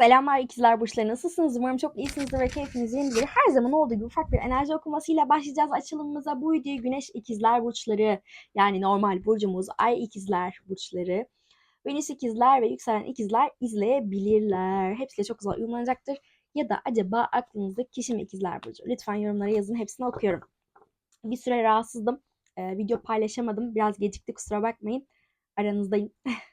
Selamlar ikizler burçları nasılsınız? Umarım çok iyisinizdir ve keyfiniz yerindedir. Her zaman olduğu gibi ufak bir enerji okumasıyla başlayacağız açılımımıza. Bu videoyu güneş ikizler burçları yani normal burcumuz ay ikizler burçları. Venüs ikizler ve yükselen ikizler izleyebilirler. Hepsiyle çok güzel uyumlanacaktır. Ya da acaba aklınızda kişi mi ikizler burcu? Lütfen yorumlara yazın hepsini okuyorum. Bir süre rahatsızdım. Ee, video paylaşamadım. Biraz gecikti kusura bakmayın. Aranızdayım.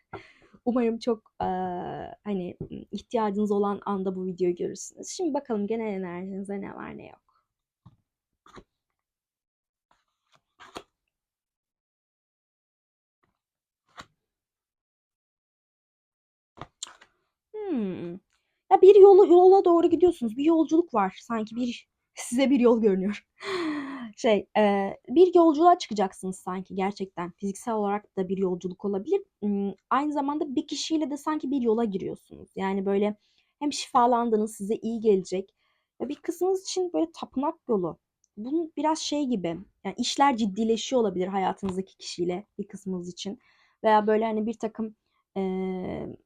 Umarım çok eee, hani ihtiyacınız olan anda bu videoyu görürsünüz. Şimdi bakalım genel enerjinizde ne var ne yok. Hmm. Ya bir yolu yola doğru gidiyorsunuz. Bir yolculuk var. Sanki bir size bir yol görünüyor. Şey, eee, bir yolculuğa çıkacaksınız sanki gerçekten. Fiziksel olarak da bir yolculuk olabilir. Aynı zamanda bir kişiyle de sanki bir yola giriyorsunuz. Yani böyle hem şifalandınız, size iyi gelecek. Ya bir kısmınız için böyle tapınak yolu. Bunun biraz şey gibi. Yani işler ciddileşiyor olabilir hayatınızdaki kişiyle bir kısmınız için. Veya böyle hani bir takım eee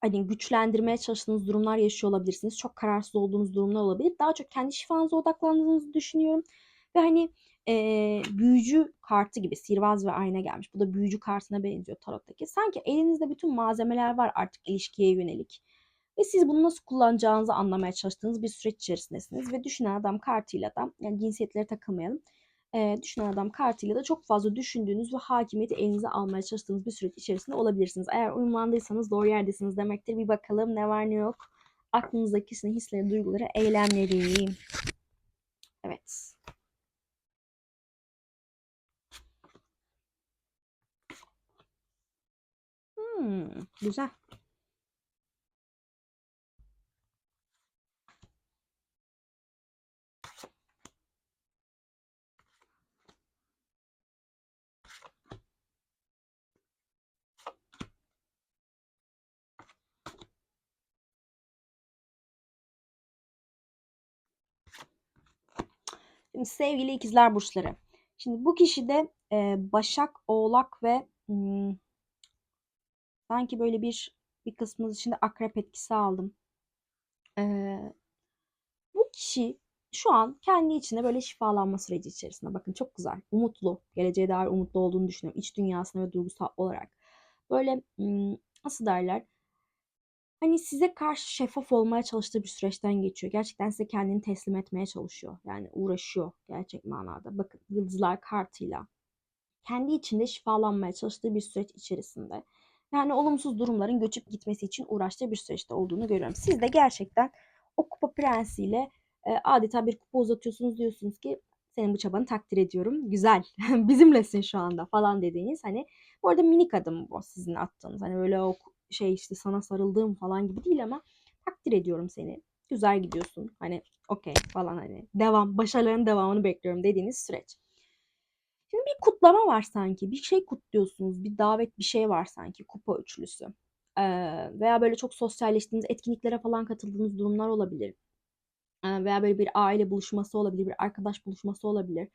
hani güçlendirmeye çalıştığınız durumlar yaşıyor olabilirsiniz. Çok kararsız olduğunuz durumlar olabilir. Daha çok kendi şifanıza odaklandığınızı düşünüyorum. Ve hani eee, büyücü kartı gibi sihirbaz ve ayna gelmiş. Bu da büyücü kartına benziyor tarottaki. Sanki elinizde bütün malzemeler var artık ilişkiye yönelik. Ve siz bunu nasıl kullanacağınızı anlamaya çalıştığınız bir süreç içerisindesiniz. Ve düşünen adam kartıyla da yani cinsiyetlere takılmayalım. Eee, düşünen adam kartıyla da çok fazla düşündüğünüz ve hakimiyeti elinize almaya çalıştığınız bir süreç içerisinde olabilirsiniz. Eğer uyumlandıysanız doğru yerdesiniz demektir. Bir bakalım ne var ne yok. Aklınızdaki kişinin hisleri, duyguları, eylemleri. Evet. Hmm, güzel. Sevgili ikizler burçları. Şimdi bu kişi de e, Başak, Oğlak ve hmm, sanki böyle bir bir kısmınız için de akrep etkisi aldım. Ee, bu kişi şu an kendi içinde böyle şifalanma süreci içerisinde. Bakın çok güzel, umutlu, geleceğe dair umutlu olduğunu düşünüyorum. İç dünyasında ve duygusal olarak. Böyle hmm, nasıl derler? Hani size karşı şeffaf olmaya çalıştığı bir süreçten geçiyor. Gerçekten size kendini teslim etmeye çalışıyor. Yani uğraşıyor gerçek manada. Bakın yıldızlar kartıyla. Kendi içinde şifalanmaya çalıştığı bir süreç içerisinde. Yani olumsuz durumların göçüp gitmesi için uğraştığı bir süreçte olduğunu görüyorum. Siz de gerçekten o kupa prensiyle e, adeta bir kupa uzatıyorsunuz diyorsunuz ki senin bu çabanı takdir ediyorum. Güzel. Bizimlesin şu anda falan dediğiniz hani bu arada minik adım bu sizin attığınız. Hani böyle o şey işte sana sarıldığım falan gibi değil ama takdir ediyorum seni. Güzel gidiyorsun. Hani okey falan hani devam, başarıların devamını bekliyorum dediğiniz süreç. Şimdi bir kutlama var sanki. Bir şey kutluyorsunuz. Bir davet bir şey var sanki. Kupa üçlüsü. Ee, veya böyle çok sosyalleştiğiniz etkinliklere falan katıldığınız durumlar olabilir. Ee, veya böyle bir aile buluşması olabilir. Bir arkadaş buluşması olabilir.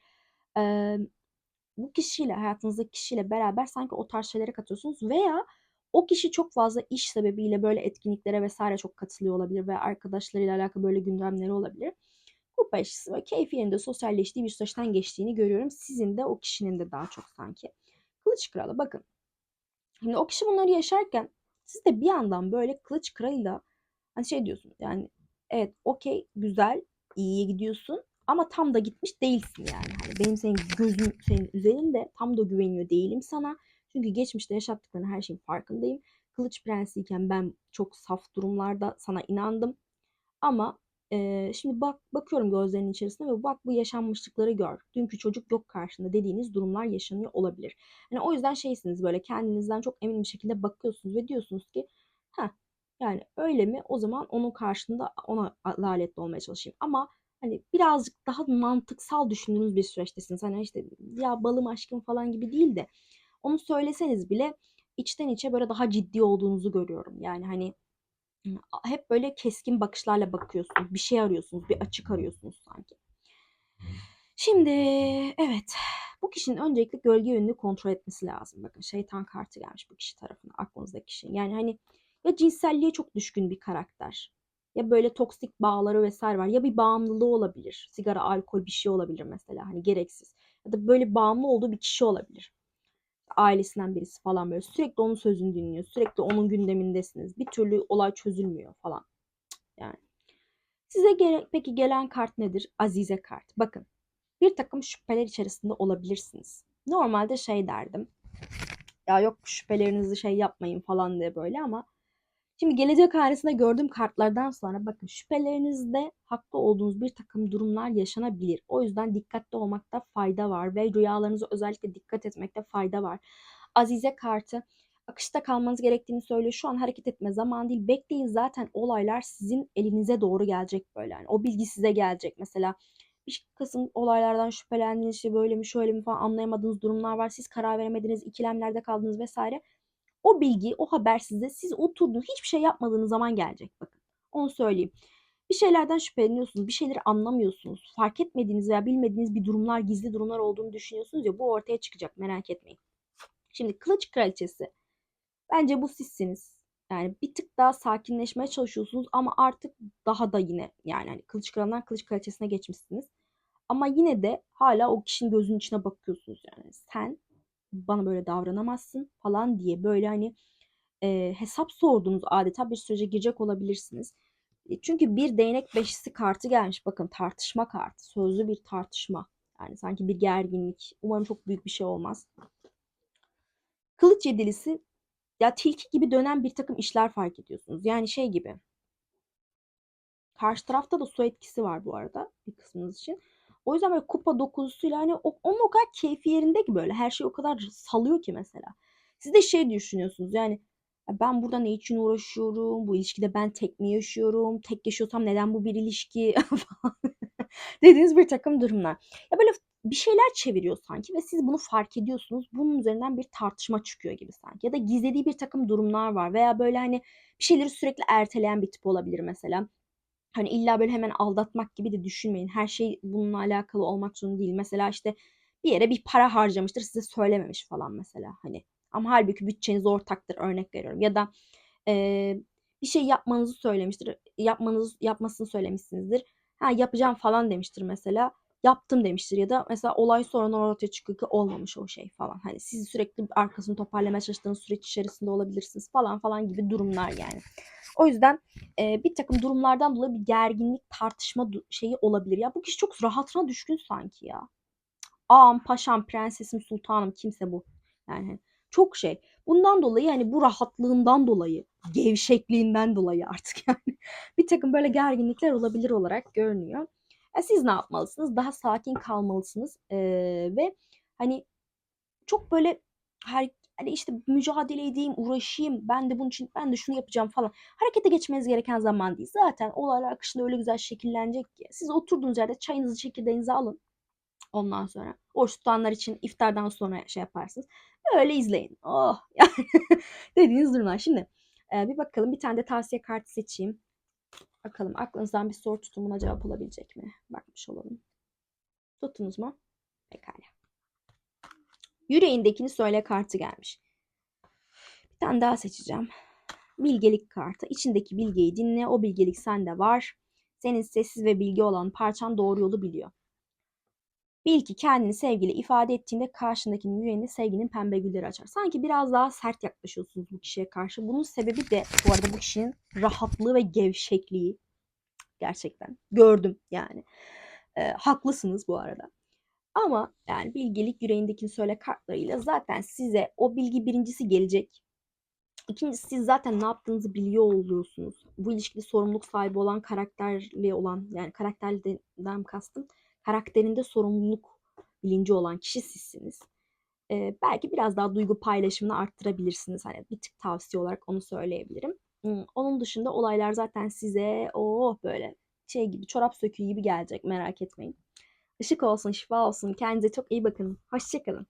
Ee, bu kişiyle hayatınızdaki kişiyle beraber sanki o tarz şeylere katıyorsunuz. Veya o kişi çok fazla iş sebebiyle böyle etkinliklere vesaire çok katılıyor olabilir ve arkadaşlarıyla alakalı böyle gündemleri olabilir. Kupa eşlisi ve keyfi yerinde sosyalleştiği bir süreçten geçtiğini görüyorum. Sizin de o kişinin de daha çok sanki. Kılıç kralı bakın. Şimdi o kişi bunları yaşarken siz de bir yandan böyle kılıç kralıyla hani şey diyorsunuz yani evet okey güzel iyiye gidiyorsun ama tam da gitmiş değilsin yani. Hani benim senin gözüm senin üzerinde tam da güveniyor değilim sana. Çünkü geçmişte yaşattıklarının her şeyin farkındayım. Kılıç prensiyken ben çok saf durumlarda sana inandım. Ama e, şimdi bak bakıyorum gözlerinin içerisine ve bak bu yaşanmışlıkları gör. Dünkü çocuk yok karşında dediğiniz durumlar yaşanıyor olabilir. Yani o yüzden şeysiniz böyle kendinizden çok emin bir şekilde bakıyorsunuz ve diyorsunuz ki ha yani öyle mi? O zaman onun karşında ona adaletli olmaya çalışayım. Ama hani birazcık daha mantıksal düşündüğünüz bir süreçtesiniz. Hani işte ya balım aşkım falan gibi değil de onu söyleseniz bile içten içe böyle daha ciddi olduğunuzu görüyorum. Yani hani hep böyle keskin bakışlarla bakıyorsunuz. Bir şey arıyorsunuz, bir açık arıyorsunuz sanki. Şimdi evet bu kişinin öncelikle gölge yönünü kontrol etmesi lazım. Bakın şeytan kartı gelmiş bu kişi tarafına aklınızdaki kişinin. Yani hani Ya cinselliğe çok düşkün bir karakter. Ya böyle toksik bağları vesaire var. Ya bir bağımlılığı olabilir. Sigara, alkol bir şey olabilir mesela. Hani gereksiz. Ya da böyle bağımlı olduğu bir kişi olabilir. Ailesinden birisi falan böyle. Sürekli onun sözünü dinliyor. Sürekli onun gündemindesiniz. Bir türlü olay çözülmüyor falan. Yani. Size gere- peki gelen kart nedir? Azize kart. Bakın. Bir takım şüpheler içerisinde olabilirsiniz. Normalde şey derdim. Ya yok şüphelerinizi şey yapmayın falan diye böyle ama Şimdi gelecek hanesinde gördüğüm kartlardan sonra bakın şüphelerinizde haklı olduğunuz bir takım durumlar yaşanabilir. O yüzden dikkatli olmakta fayda var ve rüyalarınıza özellikle dikkat etmekte fayda var. Azize kartı akışta kalmanız gerektiğini söylüyor. Şu an hareket etme zaman değil. Bekleyin zaten olaylar sizin elinize doğru gelecek böyle. Yani o bilgi size gelecek. Mesela bir kısım olaylardan şüphelendiğiniz işte böyle mi şöyle mi falan anlayamadığınız durumlar var. Siz karar veremediniz, ikilemlerde kaldınız vesaire. O bilgi, o haber size siz oturduğunuz hiçbir şey yapmadığınız zaman gelecek bakın. Onu söyleyeyim. Bir şeylerden şüpheleniyorsunuz, bir şeyleri anlamıyorsunuz. Fark etmediğiniz veya bilmediğiniz bir durumlar, gizli durumlar olduğunu düşünüyorsunuz ya bu ortaya çıkacak merak etmeyin. Şimdi kılıç kraliçesi. Bence bu sizsiniz. Yani bir tık daha sakinleşmeye çalışıyorsunuz ama artık daha da yine yani hani kılıç kralından kılıç kraliçesine geçmişsiniz. Ama yine de hala o kişinin gözünün içine bakıyorsunuz yani. Sen bana böyle davranamazsın falan diye böyle hani e, hesap sorduğunuz adeta bir sürece girecek olabilirsiniz. E, çünkü bir değnek beşisi kartı gelmiş. Bakın tartışma kartı. Sözlü bir tartışma. Yani sanki bir gerginlik. Umarım çok büyük bir şey olmaz. Kılıç yedilisi ya tilki gibi dönen bir takım işler fark ediyorsunuz. Yani şey gibi. Karşı tarafta da su etkisi var bu arada bir kısmınız için. O yüzden böyle kupa dokuzusuyla hani o, onun o kadar keyfi yerinde ki böyle her şey o kadar salıyor ki mesela. Siz de şey düşünüyorsunuz yani ben burada ne için uğraşıyorum? Bu ilişkide ben tek mi yaşıyorum? Tek yaşıyorsam neden bu bir ilişki dediğiniz bir takım durumlar. Ya böyle bir şeyler çeviriyor sanki ve siz bunu fark ediyorsunuz. Bunun üzerinden bir tartışma çıkıyor gibi sanki. Ya da gizlediği bir takım durumlar var veya böyle hani bir şeyleri sürekli erteleyen bir tip olabilir mesela. Hani illa böyle hemen aldatmak gibi de düşünmeyin. Her şey bununla alakalı olmak zorunda değil. Mesela işte bir yere bir para harcamıştır size söylememiş falan mesela hani. Ama halbuki bütçeniz ortaktır örnek veriyorum. Ya da e, bir şey yapmanızı söylemiştir. Yapmanız yapmasını söylemişsinizdir. Ha yapacağım falan demiştir mesela. Yaptım demiştir ya da mesela olay sonradan ortaya çıkıyor ki olmamış o şey falan. Hani sizi sürekli arkasını toparlamaya çalıştığınız süreç içerisinde olabilirsiniz falan falan gibi durumlar yani. O yüzden e, bir takım durumlardan dolayı bir gerginlik, tartışma şeyi olabilir. Ya bu kişi çok rahatına düşkün sanki ya. Ağam, paşam, prensesim, sultanım kimse bu. Yani çok şey. Bundan dolayı yani bu rahatlığından dolayı, gevşekliğinden dolayı artık yani bir takım böyle gerginlikler olabilir olarak görünüyor. E siz ne yapmalısınız? Daha sakin kalmalısınız ee, ve hani çok böyle her hani işte mücadele edeyim, uğraşayım, ben de bunun için ben de şunu yapacağım falan. Harekete geçmeniz gereken zaman değil. Zaten olaylar akışında öyle güzel şekillenecek ki. Siz oturduğunuz yerde çayınızı, çekirdeğinizi alın. Ondan sonra oruç tutanlar için iftardan sonra şey yaparsınız. Öyle izleyin. Oh dediğiniz durumlar. Şimdi e, bir bakalım bir tane de tavsiye kartı seçeyim. Bakalım aklınızdan bir soru tutumuna cevap olabilecek mi? Bakmış olalım. Tuttunuz mu? Pekala. Yüreğindekini söyle kartı gelmiş. Bir tane daha seçeceğim. Bilgelik kartı. İçindeki bilgeyi dinle. O bilgelik sende var. Senin sessiz ve bilgi olan parçan doğru yolu biliyor. Bil ki kendini sevgili ifade ettiğinde karşındakinin yüreğinde sevginin pembe gülleri açar. Sanki biraz daha sert yaklaşıyorsunuz bu kişiye karşı. Bunun sebebi de bu arada bu kişinin rahatlığı ve gevşekliği. Gerçekten. Gördüm yani. E, haklısınız bu arada. Ama yani bilgelik yüreğindekini söyle kartlarıyla zaten size o bilgi birincisi gelecek. İkincisi siz zaten ne yaptığınızı biliyor oluyorsunuz. Bu ilişkide sorumluluk sahibi olan karakterli olan yani karakterden kastım karakterinde sorumluluk bilinci olan kişi sizsiniz. Ee, belki biraz daha duygu paylaşımını arttırabilirsiniz. Hani bir tık tavsiye olarak onu söyleyebilirim. Hmm, onun dışında olaylar zaten size oh böyle şey gibi çorap söküğü gibi gelecek merak etmeyin. Işık olsun, şifa olsun. Kendinize çok iyi bakın. Hoşçakalın.